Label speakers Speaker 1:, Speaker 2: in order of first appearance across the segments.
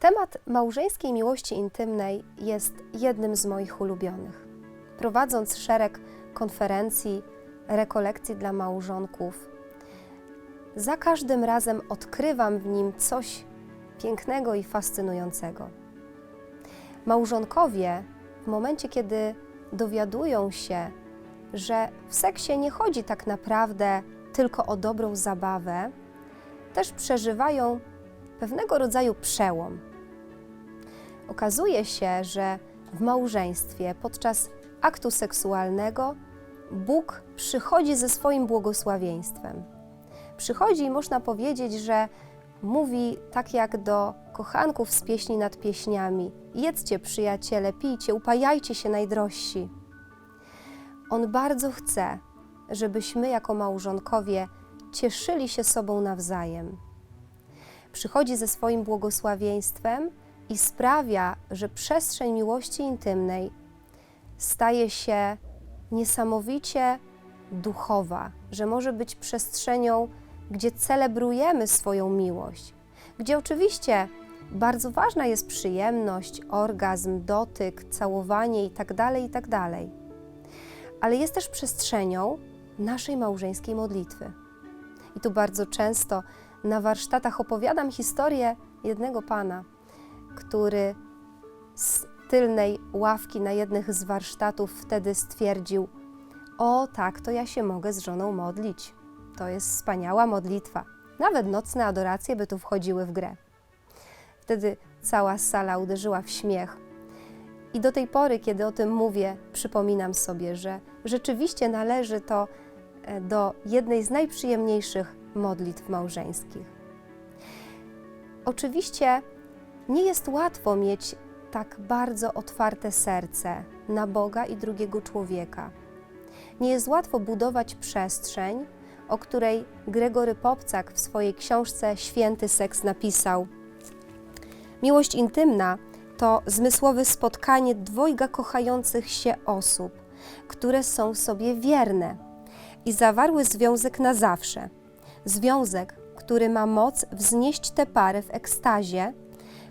Speaker 1: Temat małżeńskiej miłości intymnej jest jednym z moich ulubionych. Prowadząc szereg konferencji, rekolekcji dla małżonków, za każdym razem odkrywam w nim coś pięknego i fascynującego. Małżonkowie, w momencie kiedy dowiadują się, że w seksie nie chodzi tak naprawdę tylko o dobrą zabawę, też przeżywają pewnego rodzaju przełom. Okazuje się, że w małżeństwie podczas aktu seksualnego Bóg przychodzi ze swoim błogosławieństwem. Przychodzi i można powiedzieć, że mówi tak jak do kochanków z pieśni nad pieśniami: Jedzcie, przyjaciele, pijcie, upajajcie się najdrożsi. On bardzo chce, żebyśmy jako małżonkowie cieszyli się sobą nawzajem. Przychodzi ze swoim błogosławieństwem i sprawia, że przestrzeń miłości intymnej staje się niesamowicie duchowa, że może być przestrzenią, gdzie celebrujemy swoją miłość, gdzie oczywiście bardzo ważna jest przyjemność, orgazm, dotyk, całowanie itd., itd. Ale jest też przestrzenią naszej małżeńskiej modlitwy. I tu bardzo często na warsztatach opowiadam historię jednego pana, który z tylnej ławki na jednych z warsztatów wtedy stwierdził: O, tak, to ja się mogę z żoną modlić. To jest wspaniała modlitwa. Nawet nocne adoracje by tu wchodziły w grę. Wtedy cała sala uderzyła w śmiech. I do tej pory, kiedy o tym mówię, przypominam sobie, że rzeczywiście należy to e, do jednej z najprzyjemniejszych modlitw małżeńskich. Oczywiście nie jest łatwo mieć tak bardzo otwarte serce na Boga i drugiego człowieka. Nie jest łatwo budować przestrzeń, o której Gregory Popcak w swojej książce Święty Seks napisał: Miłość intymna to zmysłowe spotkanie dwojga kochających się osób, które są sobie wierne i zawarły związek na zawsze. Związek, który ma moc wznieść te pary w ekstazie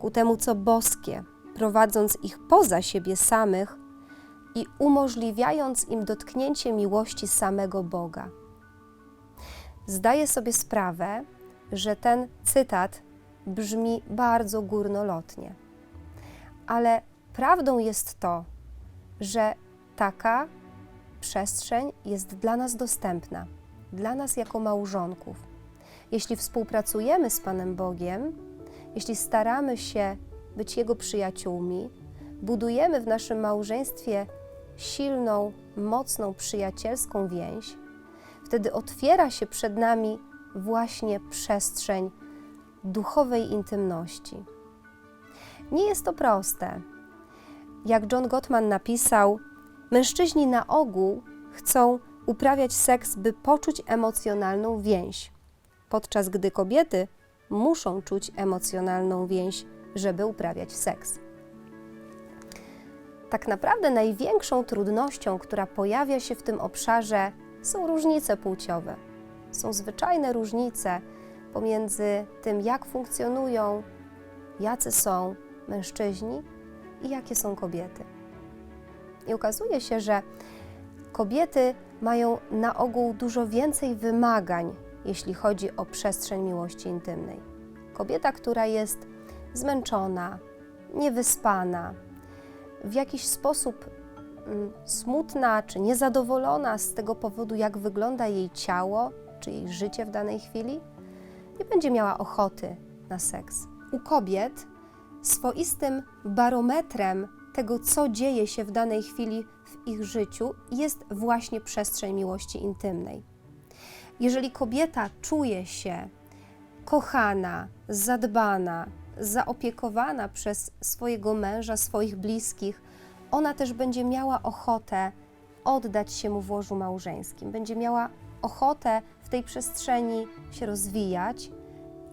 Speaker 1: ku temu, co boskie, prowadząc ich poza siebie samych i umożliwiając im dotknięcie miłości samego Boga. Zdaję sobie sprawę, że ten cytat brzmi bardzo górnolotnie, ale prawdą jest to, że taka przestrzeń jest dla nas dostępna, dla nas jako małżonków. Jeśli współpracujemy z Panem Bogiem, jeśli staramy się być Jego przyjaciółmi, budujemy w naszym małżeństwie silną, mocną, przyjacielską więź, wtedy otwiera się przed nami właśnie przestrzeń duchowej intymności. Nie jest to proste. Jak John Gottman napisał, mężczyźni na ogół chcą uprawiać seks, by poczuć emocjonalną więź, podczas gdy kobiety muszą czuć emocjonalną więź, żeby uprawiać seks. Tak naprawdę największą trudnością, która pojawia się w tym obszarze, są różnice płciowe. Są zwyczajne różnice pomiędzy tym, jak funkcjonują, jacy są mężczyźni i jakie są kobiety. I okazuje się, że kobiety mają na ogół dużo więcej wymagań, jeśli chodzi o przestrzeń miłości intymnej. Kobieta, która jest zmęczona, niewyspana, w jakiś sposób mm, smutna czy niezadowolona z tego powodu, jak wygląda jej ciało czy jej życie w danej chwili, nie będzie miała ochoty na seks. U kobiet swoistym barometrem tego, co dzieje się w danej chwili w ich życiu, jest właśnie przestrzeń miłości intymnej. Jeżeli kobieta czuje się kochana, zadbana, zaopiekowana przez swojego męża, swoich bliskich, ona też będzie miała ochotę oddać się mu w łożu małżeńskim, będzie miała ochotę w tej przestrzeni się rozwijać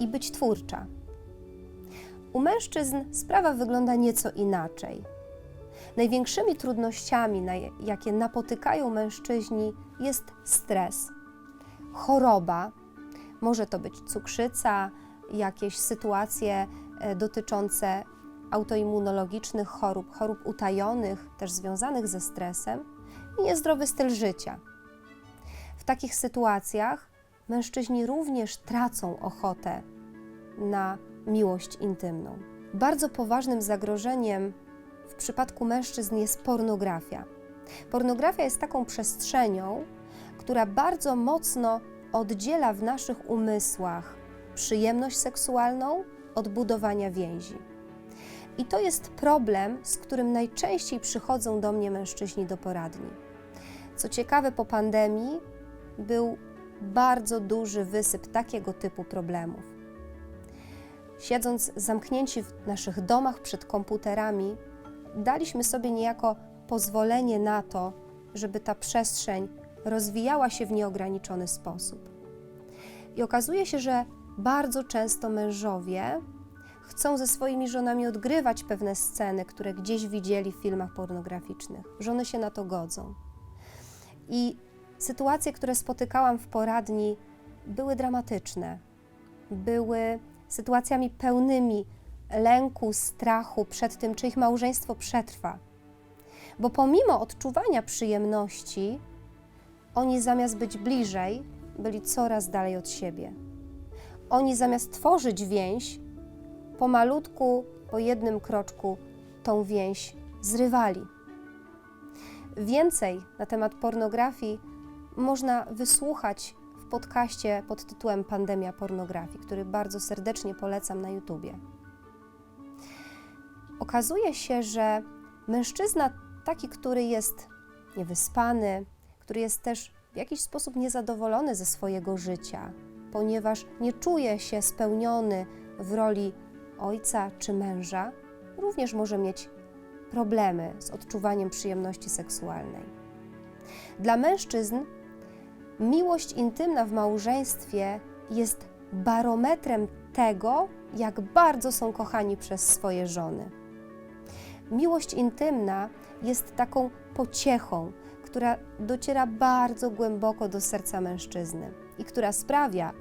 Speaker 1: i być twórcza. U mężczyzn sprawa wygląda nieco inaczej. Największymi trudnościami, jakie napotykają mężczyźni, jest stres, choroba. Może to być cukrzyca, jakieś sytuacje e, dotyczące autoimmunologicznych chorób, chorób utajonych, też związanych ze stresem i niezdrowy styl życia. W takich sytuacjach mężczyźni również tracą ochotę na miłość intymną. Bardzo poważnym zagrożeniem w przypadku mężczyzn jest pornografia. Pornografia jest taką przestrzenią, która bardzo mocno oddziela w naszych umysłach przyjemność seksualną od budowania więzi. I to jest problem, z którym najczęściej przychodzą do mnie mężczyźni do poradni. Co ciekawe, po pandemii był bardzo duży wysyp takiego typu problemów. Siedząc zamknięci w naszych domach przed komputerami, daliśmy sobie niejako pozwolenie na to, żeby ta przestrzeń rozwijała się w nieograniczony sposób. I okazuje się, że bardzo często mężowie chcą ze swoimi żonami odgrywać pewne sceny, które gdzieś widzieli w filmach pornograficznych. Żony się na to godzą. I sytuacje, które spotykałam w poradni, były dramatyczne. Były sytuacjami pełnymi lęku, strachu przed tym, czy ich małżeństwo przetrwa. Bo pomimo odczuwania przyjemności, oni zamiast być bliżej, byli coraz dalej od siebie. Oni zamiast tworzyć więź, pomalutku, po jednym kroczku tą więź zrywali. Więcej na temat pornografii można wysłuchać w podcaście pod tytułem Pandemia pornografii, który bardzo serdecznie polecam na YouTubie. Okazuje się, że mężczyzna taki, który jest niewyspany, który jest też w jakiś sposób niezadowolony ze swojego życia, ponieważ nie czuje się spełniony w roli ojca czy męża, również może mieć problemy z odczuwaniem przyjemności seksualnej. Dla mężczyzn miłość intymna w małżeństwie jest barometrem tego, jak bardzo są kochani przez swoje żony. Miłość intymna jest taką pociechą, która dociera bardzo głęboko do serca mężczyzny i która sprawia,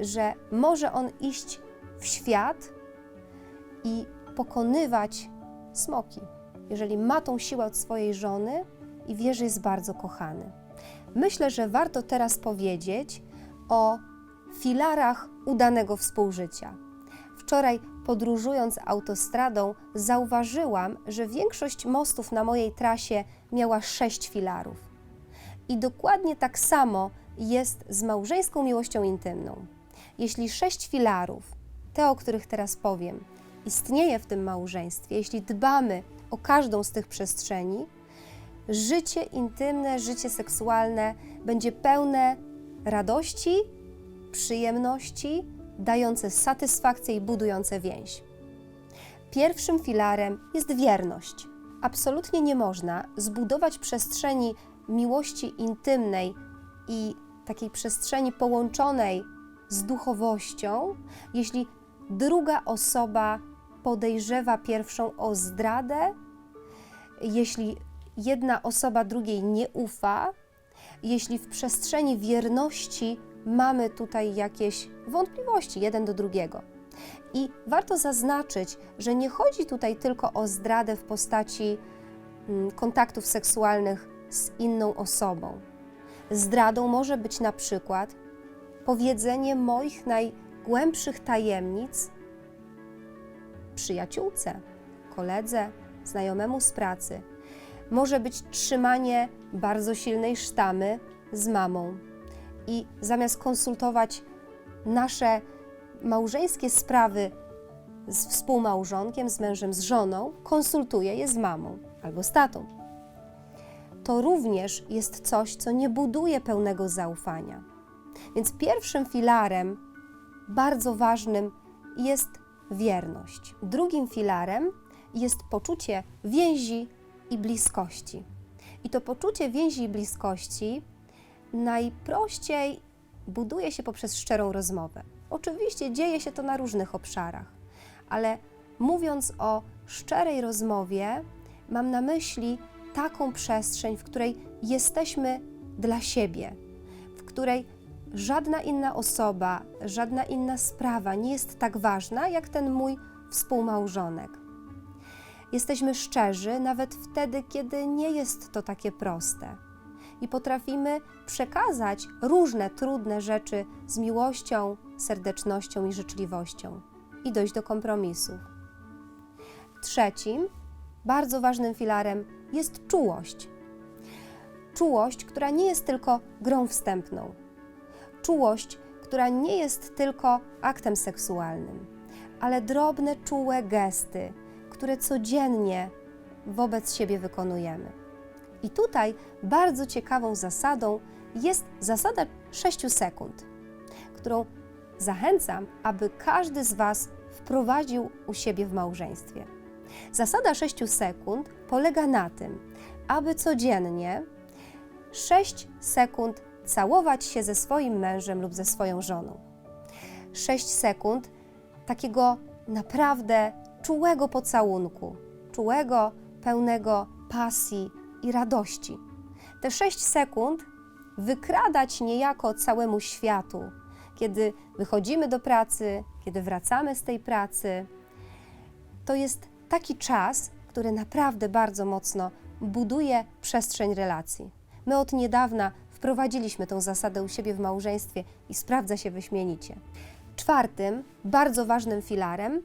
Speaker 1: że może on iść w świat i pokonywać smoki, jeżeli ma tą siłę od swojej żony i wie, że jest bardzo kochany. Myślę, że warto teraz powiedzieć o filarach udanego współżycia. Wczoraj podróżując autostradą, zauważyłam, że większość mostów na mojej trasie miała sześć filarów. I dokładnie tak samo jest z małżeńską miłością intymną. Jeśli sześć filarów, te o których teraz powiem, istnieje w tym małżeństwie, jeśli dbamy o każdą z tych przestrzeni, życie intymne, życie seksualne będzie pełne radości, przyjemności, dające satysfakcję i budujące więź. Pierwszym filarem jest wierność. Absolutnie nie można zbudować przestrzeni miłości intymnej i takiej przestrzeni połączonej z duchowością, jeśli druga osoba podejrzewa pierwszą o zdradę, jeśli jedna osoba drugiej nie ufa, jeśli w przestrzeni wierności mamy tutaj jakieś wątpliwości jeden do drugiego. I warto zaznaczyć, że nie chodzi tutaj tylko o zdradę w postaci mm, kontaktów seksualnych z inną osobą. Zdradą może być na przykład powiedzenie moich najgłębszych tajemnic przyjaciółce, koledze, znajomemu z pracy. Może być trzymanie bardzo silnej sztamy z mamą. I zamiast konsultować nasze małżeńskie sprawy z współmałżonkiem, z mężem, z żoną, konsultuję je z mamą albo z tatą. To również jest coś, co nie buduje pełnego zaufania. Więc pierwszym filarem, bardzo ważnym, jest wierność. Drugim filarem jest poczucie więzi i bliskości. I to poczucie więzi i bliskości najprościej buduje się poprzez szczerą rozmowę. Oczywiście dzieje się to na różnych obszarach, ale mówiąc o szczerej rozmowie, mam na myśli taką przestrzeń, w której jesteśmy dla siebie, w której żadna inna osoba, żadna inna sprawa nie jest tak ważna jak ten mój współmałżonek. Jesteśmy szczerzy nawet wtedy, kiedy nie jest to takie proste. I potrafimy przekazać różne trudne rzeczy z miłością, serdecznością i życzliwością i dojść do kompromisów. Trzecim, bardzo ważnym filarem jest czułość. Czułość, która nie jest tylko grą wstępną. Czułość, która nie jest tylko aktem seksualnym, ale drobne, czułe gesty, które codziennie wobec siebie wykonujemy. I tutaj bardzo ciekawą zasadą jest zasada 6 sekund, którą zachęcam, aby każdy z Was wprowadził u siebie w małżeństwie. Zasada 6 sekund polega na tym, aby codziennie 6 sekund całować się ze swoim mężem lub ze swoją żoną. 6 sekund takiego naprawdę czułego pocałunku, czułego, pełnego pasji i radości. Te 6 sekund wykradać niejako całemu światu, kiedy wychodzimy do pracy, kiedy wracamy z tej pracy. To jest taki czas, który naprawdę bardzo mocno buduje przestrzeń relacji. My od niedawna wprowadziliśmy tą zasadę u siebie w małżeństwie i sprawdza się wyśmienicie. Czwartym, bardzo ważnym filarem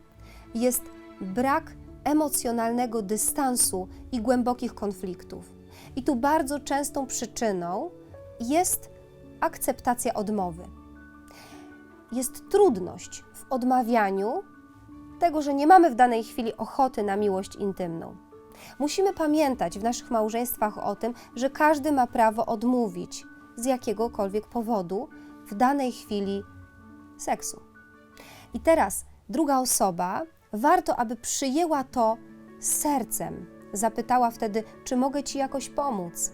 Speaker 1: jest brak emocjonalnego dystansu i głębokich konfliktów. I tu bardzo częstą przyczyną jest akceptacja odmowy. Jest trudność w odmawianiu tego, że nie mamy w danej chwili ochoty na miłość intymną. Musimy pamiętać w naszych małżeństwach o tym, że każdy ma prawo odmówić z jakiegokolwiek powodu w danej chwili seksu. I teraz druga osoba warto, aby przyjęła to sercem. Zapytała wtedy, czy mogę ci jakoś pomóc?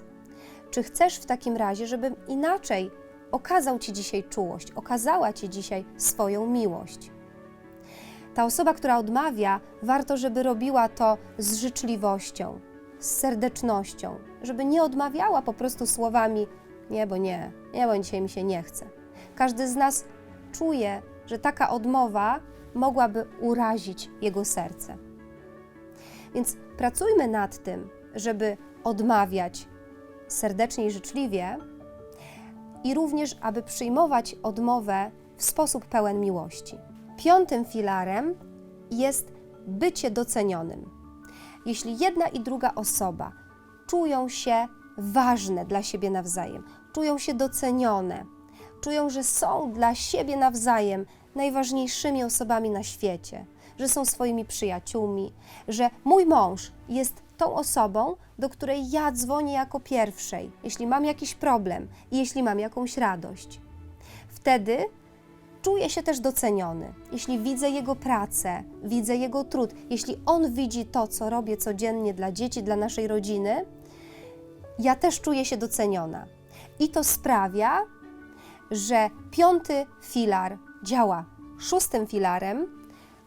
Speaker 1: Czy chcesz w takim razie, żebym inaczej okazał ci dzisiaj czułość, okazała ci dzisiaj swoją miłość? Ta osoba, która odmawia, warto, żeby robiła to z życzliwością, z serdecznością, żeby nie odmawiała po prostu słowami: Nie, bo nie, nie, bo dzisiaj mi się nie chce. Każdy z nas czuje, że taka odmowa mogłaby urazić jego serce. Więc pracujmy nad tym, żeby odmawiać serdecznie i życzliwie, i również, aby przyjmować odmowę w sposób pełen miłości. Piątym filarem jest bycie docenionym. Jeśli jedna i druga osoba czują się ważne dla siebie nawzajem, czują się docenione, czują, że są dla siebie nawzajem najważniejszymi osobami na świecie, że są swoimi przyjaciółmi, że mój mąż jest tą osobą, do której ja dzwonię jako pierwszej, jeśli mam jakiś problem i jeśli mam jakąś radość. Wtedy czuję się też doceniony. Jeśli widzę jego pracę, widzę jego trud, jeśli on widzi to, co robię codziennie dla dzieci, dla naszej rodziny, ja też czuję się doceniona. I to sprawia, że piąty filar działa. Szóstym filarem,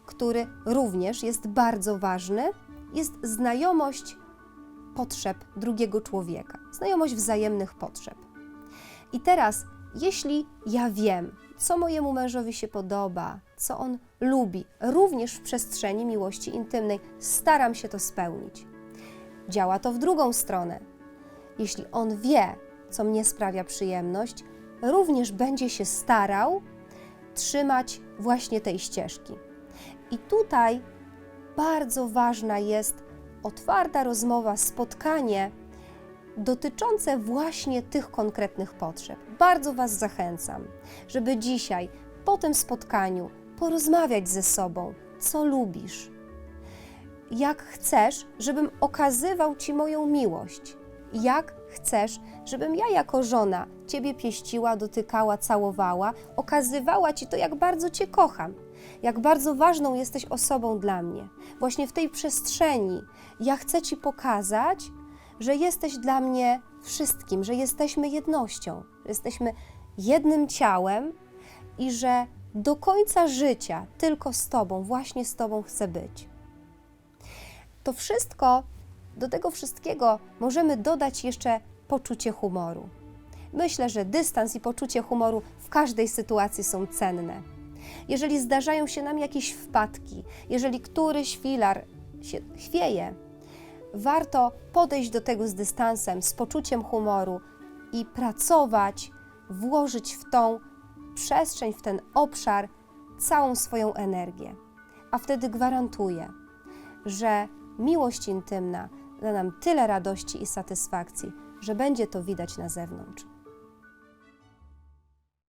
Speaker 1: który również jest bardzo ważny, jest znajomość potrzeb drugiego człowieka, znajomość wzajemnych potrzeb. I teraz, jeśli ja wiem, co mojemu mężowi się podoba, co on lubi, również w przestrzeni miłości intymnej, staram się to spełnić. Działa to w drugą stronę. Jeśli on wie, co mnie sprawia przyjemność, również będzie się starał trzymać właśnie tej ścieżki. I tutaj bardzo ważna jest otwarta rozmowa, spotkanie dotyczące właśnie tych konkretnych potrzeb. Bardzo Was zachęcam, żeby dzisiaj, po tym spotkaniu, porozmawiać ze sobą, co lubisz, jak chcesz, żebym okazywał Ci moją miłość, jak chcesz, żebym ja jako żona Ciebie pieściła, dotykała, całowała, okazywała Ci to, jak bardzo Cię kocham, jak bardzo ważną jesteś osobą dla mnie. Właśnie w tej przestrzeni ja chcę Ci pokazać, że jesteś dla mnie wszystkim, że jesteśmy jednością, że jesteśmy jednym ciałem i że do końca życia tylko z Tobą, właśnie z Tobą chcę być. To wszystko, do tego wszystkiego możemy dodać jeszcze poczucie humoru. Myślę, że dystans i poczucie humoru w każdej sytuacji są cenne. Jeżeli zdarzają się nam jakieś wpadki, jeżeli któryś filar się chwieje, warto podejść do tego z dystansem, z poczuciem humoru i pracować, włożyć w tą przestrzeń, w ten obszar całą swoją energię. A wtedy gwarantuję, że miłość intymna da nam tyle radości i satysfakcji, że będzie to widać na zewnątrz.